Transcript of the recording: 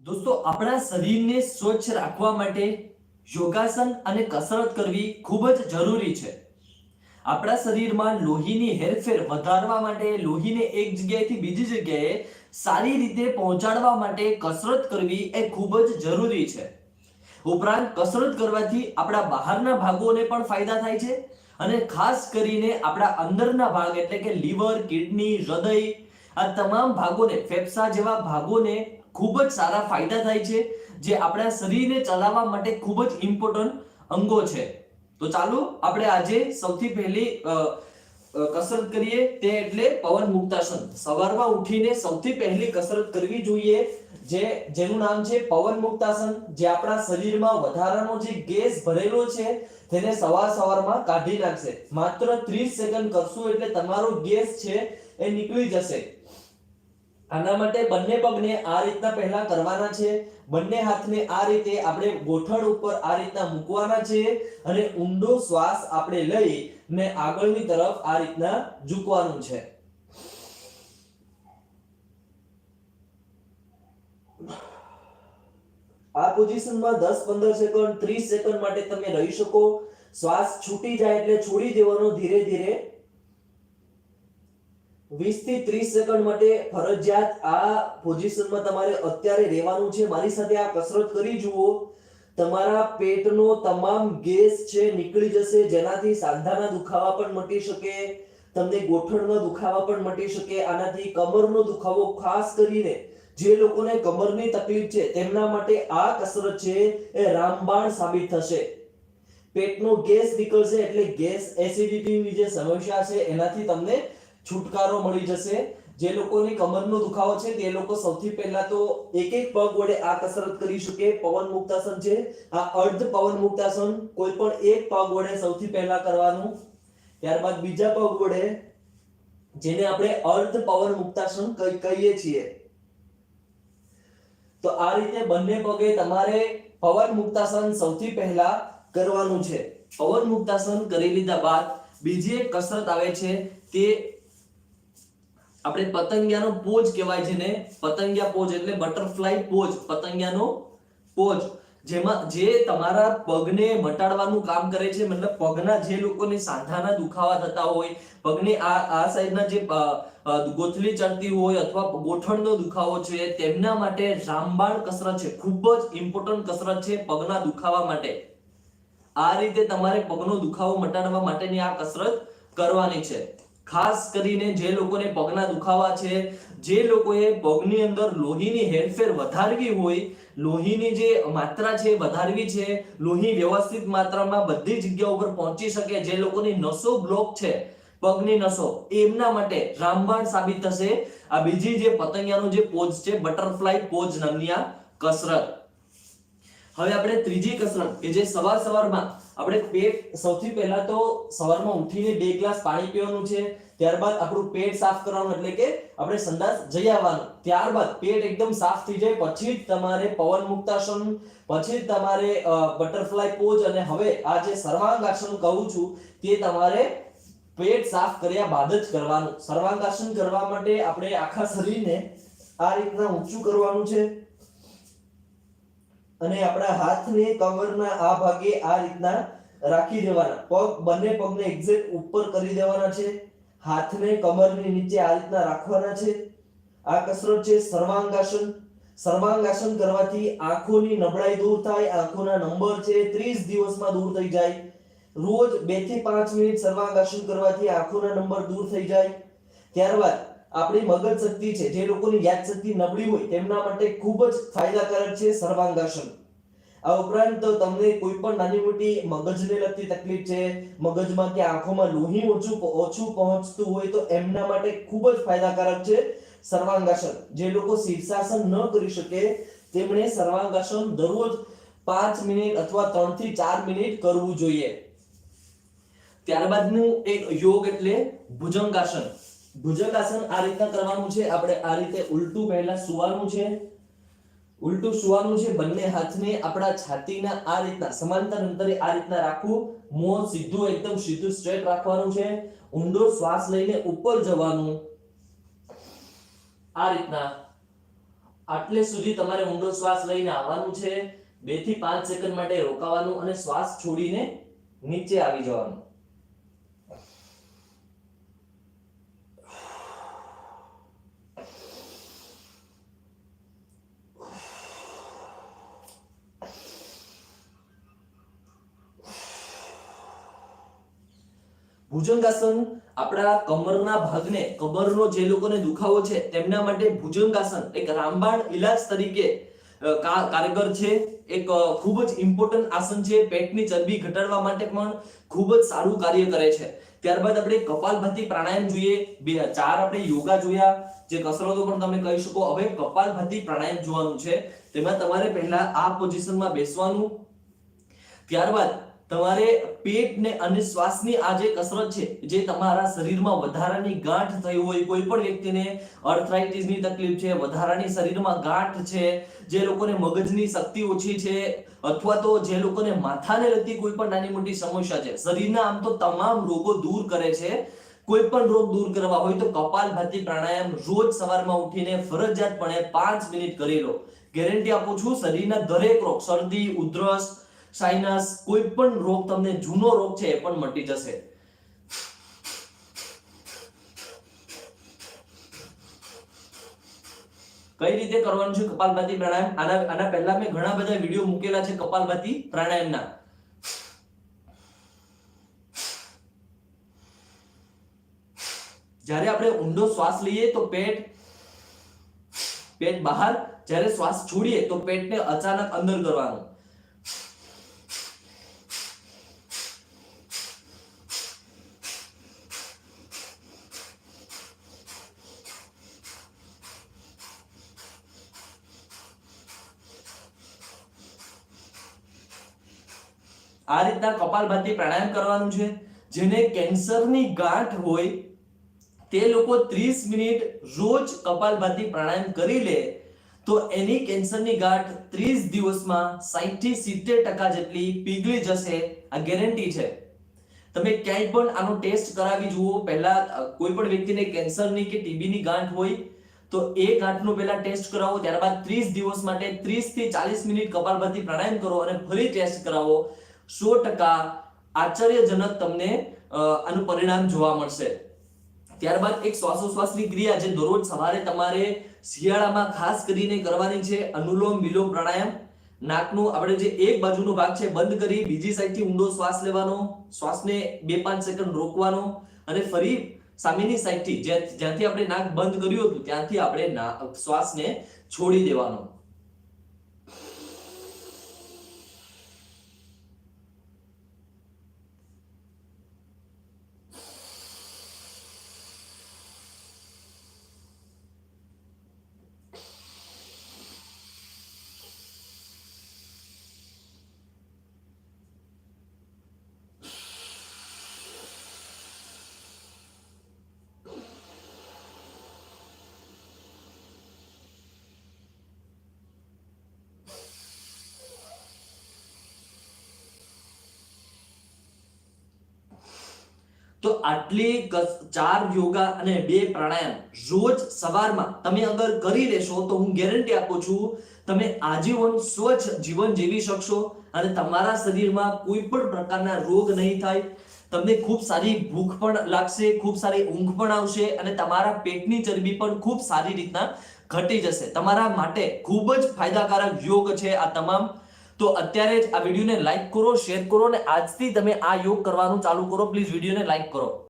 દોસ્તો, આપણા શરીરને સ્વચ્છ રાખવા માટે યોગાસન અને કસરત કરવી ખૂબ જ જરૂરી છે. આપણા શરીરમાં લોહીની હેરફેર વધારવા માટે, લોહીને એક જગ્યાએથી બીજી જગ્યાએ સારી રીતે પહોંચાડવા માટે કસરત કરવી એ ખૂબ જ જરૂરી છે. ઉપરાંત કસરત કરવાથી આપણા બહારના ભાગોને પણ ફાયદા થાય છે અને ખાસ કરીને આપણા અંદરના ભાગ એટલે કે લીવર, કિડની, હૃદય આ તમામ ભાગોને ફેફસા જેવા ભાગોને ખૂબ જ સારા ફાયદા થાય છે, જે આપણા શરીરને ચલાવવા માટે ખૂબ જ ઇમ્પોર્ટન્ટ અંગો છે. તો ચાલો આપણે આજે સૌથી પહેલી કસરત કરીએ, તે એટલે પવન મુક્તાસન. સવારમાં ઉઠીને સૌથી પહેલી કસરત કરવી જોઈએ, જે, જેનું નામ છે પવન મુક્તાસન, જે આપણા શરીરમાં વધારાનો જે ગેસ ભરેલો છે, તેને સવાર સવારમાં કાઢી નાખશે. માત્ર 30 સેકન્ડ કરશું એટલે તમારો ગેસ છે એ નીકળી જશે. આના માટે બંને પગને આ રીતના પહેલા કરવાના છે. બંને હાથને આ રીતે આપણે ગોઠણ ઉપર આ રીતના મૂકવાના છે અને ઊંડો શ્વાસ આપણે લઈ ને આગળની તરફ આ રીતના ઝૂકવાનું છે. આ પોઝિશનમાં 10 15 સેકન્ડ 30 સેકન્ડ માટે તમે રહી શકો. શ્વાસ છૂટી જાય એટલે છોડી દેવાનો ધીરે ધીરે 20 થી 30 સેકન્ડ માટે ફરજિયાત આ પોઝિશનમાં તમારે અત્યારે રહેવાનું છે. મારી સાથે આ કસરત કરી જુઓ. તમારા પેટનો તમામ ગેસ છે નીકળી જશે. જેનાથી સાંધાના દુખાવા પણ મટી શકે. તમને ગોઠણનો દુખાવા પણ મટી શકે. આનાથી કમરનો દુખાવો ખાસ કરીને જે લોકોને કમરની તકલીફ છે તેમના માટે આ કસરત છે એ રામબાણ સાબિત થશે. પેટનો ગેસ નીકળશે એટલે ગેસ એસિડિટીની જે સમસ્યા છે એનાથી તમને છુટકારો મળી જશે. જે લોકોને કમરનો દુખાવો છે, તે લોકો સૌથી પહેલા તો એક એક પગ વડે આ કસરત કરી શકે. પવન મુક્તાસન છે. આ અર્ધ પવન મુક્તાસન કોઈ પણ એક પગ વડે સૌથી પહેલા કરવાનું. ત્યારબાદ બીજા પગ વડે, જેને આપણે અર્ધ પવન મુક્તાસન કહીએ છીએ. તો આ રીતે બંને પગે તમારે પવન મુક્તાસન સૌથી પહેલા કરવાનું છે. પવન મુક્તાસન કરી લીધા બાદ બીજી એક કસરત આવે છે, તે આપણે પતંગિયાનો પોજ કહેવાય છે ને પતંગિયા પોઝ એટલે બટરફ્લાય પોઝ પતંગિયાનો પોજ. જેમાં જે તમારા પગને મટાડવાનું કામ કરે છે, મતલબ પગના જે લોકોને સાંધાના દુખાવા થતા હોય, પગની આ આ સાઈડના જે ગોથલી ચડતી હોય અથવા ગોઠણનો દુખાવો છે, તેમના માટે રામબાણ કસરત છે. ખૂબ જ ઇમ્પોર્ટન્ટ કસરત છે પગના દુખાવા માટે. આ રીતે તમારે પગનો દુખાવો મટાડવા માટેની આ કસરત કરવાની છે. ખાસ કરીને જે લોકોને પગના દુખાવા છે, જે લોકોએ પગની અંદર લોહીની હેરફેર વધારવી હોય, લોહીની જે માત્રા છે વધારવી છે, લોહી વ્યવસ્થિત માત્રામાં બધી જગ્યા ઉપર પહોંચી શકે, જે લોકોની નસો બ્લોક છે, પગની નસો, એમના માટે રામબાણ સાબિત થશે. આ બીજી જે પતંગિયાનો જે પોઝ છે, બટરફ્લાય પોઝ નામની કસરત. હવે આપણે ત્રીજી કસરત, કે જે સવાર સવારમાં, આપણે પેટ સૌથી પહેલા તો સવારમાં ઉઠીને બે ગ્લાસ પાણી પીવાનું છે, ત્યારબાદ આપણું પેટ સાફ કરવાનું, એટલે કે આપણે સંદાસ જઈ આવવાનું. ત્યારબાદ પેટ એકદમ સાફ થઈ જાય, પછી જ તમારે પવન મુક્તાસન, પછી જ તમારે બટરફ્લાય પોઝ અને હવે આ જે સર્વાંગાસન કહું છું, તે તમારે પેટ સાફ કર્યા બાદ જ કરવાનું. સર્વાંગાસન કરવા માટે આપણે આખા શરીરને આ રીતના ઊંચું કરવાનું છે. અને આપણા હાથને કમરના આ ભાગે આ રીતના રાખી દેવાના. પગ બંને પગને એક્ઝેક્ટ ઉપર કરી દેવાના છે. હાથને કમરની નીચે આ રીતના રાખવાના છે. આ કસરત છે સર્વાંગાસન. સર્વાંગાસન કરવાથી આંખોની નબળાઈ દૂર થાય, આંખોના નંબર છે 30 દિવસમાં દૂર થઈ જાય. રોજ 2 થી 5 મિનિટ સર્વાંગાસન કરવાથી આંખોના નંબર દૂર થઈ જાય. ત્યારબાદ આપણી મગજ શક્તિ છે, જે લોકોની યાદ શક્તિ નબળી હોય, તેમના માટે ખૂબ જ ફાયદાકારક છે સર્વાંગાસન. આ ઉપરાંત તમને કોઈ પણ નાની મોટી મગજને લગતી તકલીફ છે, મગજમાં કે આંખોમાં લોહી ઓછું ઓછું પહોંચતું હોય, તો એમના માટે ખૂબ જ ફાયદાકારક છે સર્વાંગાસન. જે લોકો શીર્ષાસન ન કરી શકે, તેમણે સર્વાંગાસન દરરોજ પાંચ મિનિટ અથવા ત્રણથી ચાર મિનિટ કરવું જોઈએ. ત્યારબાદનું એક યોગ એટલે ભુજંગાસન. ભુજંગાસન આ રીતના કરવાનું છે. આપણે આ રીતે ઉલટું પહેલા સુવાનું છે. ઉલટું સુવાનું છે. બંને હાથને આપણા છાતીના આ રીતના સમાંતર અંતરે આ રીતના રાખવું. મોં સીધું એકદમ સીધું સ્ટ્રેટ રાખવાનું છે. ઊંડો શ્વાસ લઈને ઉપર જવાનું. આ રીતના. આટલે સુધી તમારે ઊંડો શ્વાસ લઈને આવવાનું છે. બેથી પાંચ સેકન્ડ માટે રોકાવાનું અને શ્વાસ છોડીને નીચે આવી જવાનું. ભુજંગાસન આપણા કમરના ભાગને, કમરનો જે લોકોને દુખાવો છે, તેમના માટે ભુજંગાસન એક રામબાણ ઇલાજ તરીકે કારગર છે. એક ખૂબ જ ઇમ્પોર્ટન્ટ આસન છે. પેટની ચરબી ઘટાડવા માટે પણ ખૂબ જ સારું કાર્ય કરે છે. ત્યારબાદ આપણે કપાલભાતી પ્રાણાયામ જોઈએ. બે, ચાર આપણે યોગા જોયા. જે કસરતો પણ તમે કહી શકો. હવે કપાલભાતી પ્રાણાયામ જોવાનું છે. તેમાં તમારે પહેલા આ પોઝિશનમાં બેસવાનું. ત્યારબાદ તમારે પેટને અને શ્વાસની આ જે કસરત છે, જે તમારા શરીરમાં વધારાની ગાંઠ થઈ હોય, કોઈ પણ વ્યક્તિને અર્થરાઇટિસની તકલીફ છે, વધારાની શરીરમાં ગાંઠ છે, જે લોકોને મગજની શક્તિ ઓછી છે, અથવા તો જે લોકોને માથાને લગતી કોઈ પણ નાની મોટી સમસ્યા છે, શરીરના આમ તો તમામ રોગો દૂર કરે છે. કોઈ પણ રોગ દૂર કરવા હોય તો કપાલભાતી પ્રાણાયામ રોજ સવારમાં ઉઠીને ફરજિયાતપણે પાંચ મિનિટ કરી લો. ગેરંટી આપું છું, શરીરના દરેક રોગ, શરદી, ઉધરસ સાઇનસ કોઈ પણ રોગ તમને જૂનો રોગ છે એ પણ મટી જશે. કઈ રીતે કરવાનું છે કપાલભાતી પ્રાણાયામ? આના આના પહેલા મેં ઘણા બધા વીડિયો મૂકેલા છે કપાલભાતી પ્રાણાયામના. જ્યારે આપણે ઊંડો શ્વાસ લઈએ તો પેટ પેટ બહાર, જ્યારે શ્વાસ છોડીએ તો પેટને અચાનક અંદર કરવાનું. આ રીતના કપાલભાતી પ્રાણાયામ કરવાનું છે. જેને કેન્સરની ગાંઠ હોય, તે લોકો 30 મિનિટ રોજ કપાલભાતી પ્રાણાયામ કરી લે, તો એની કેન્સરની ગાંઠ 30 દિવસમાં 60 થી 70 ટકા જેટલી પીગળી જશે, આ ગેરંટી છે. તમે ક્યાંય પણ આનો ટેસ્ટ કરાવી જુઓ, પહેલા કોઈ પણ વ્યક્તિને કેન્સરની કે ટીબીની ગાંઠ હોય, તો એ ગાંઠનો પહેલા ટેસ્ટ કરાવો, ત્યારબાદ 30 દિવસ માટે 30 થી 40 મિનિટ કપાલભાતી પ્રાણાયામ કરો અને ફરી ટેસ્ટ કરાવો. 100% આશ્ચર્યજનક તમને આનું પરિણામ જોવા મળશે. ત્યારબાદ એક શ્વાસોશ્વાસની ક્રિયા જે દરરોજ સવારે તમારે શિયાળામાં ખાસ કરીને કરવાની છે, અનુલોમ વિલોમ પ્રાણાયામ. નાકનું આપણે જે એક બાજુનો ભાગ છે, બંધ કરી બીજી સાઈડથી ઊંડો શ્વાસ લેવાનો, શ્વાસને બે પાંચ સેકન્ડ રોકવાનો અને ફરી સામેની સાઈડથી, જ્યાં- જ્યાંથી આપણે નાક બંધ કર્યું હતું, ત્યાંથી આપણે શ્વાસને છોડી દેવાનો. તો આટલી ચાર યોગા અને બે પ્રાણાયામ રોજ સવારમાં તમે અગર કરી લેશો તો હું ગેરંટી આપું છું, તમે આજીવન સ્વચ્છ જીવન જીવી શકશો અને તમારા શરીરમાં કોઈ પણ પ્રકારના રોગ નહીં થાય. તમને ખૂબ સારી ભૂખ પણ લાગશે, ખૂબ સારી ઊંઘ પણ આવશે અને તમારા પેટની ચરબી પણ ખૂબ સારી રીતના ઘટી જશે. તમારા માટે ખૂબ જ ફાયદાકારક યોગ છે આ તમામ. તો અત્યારે જ આ વિડીયોને લાઈક કરો શેર કરો અને આજથી તમે આ યોગ કરવાનું ચાલુ કરો. પ્લીઝ વિડીયોને લાઈક કરો.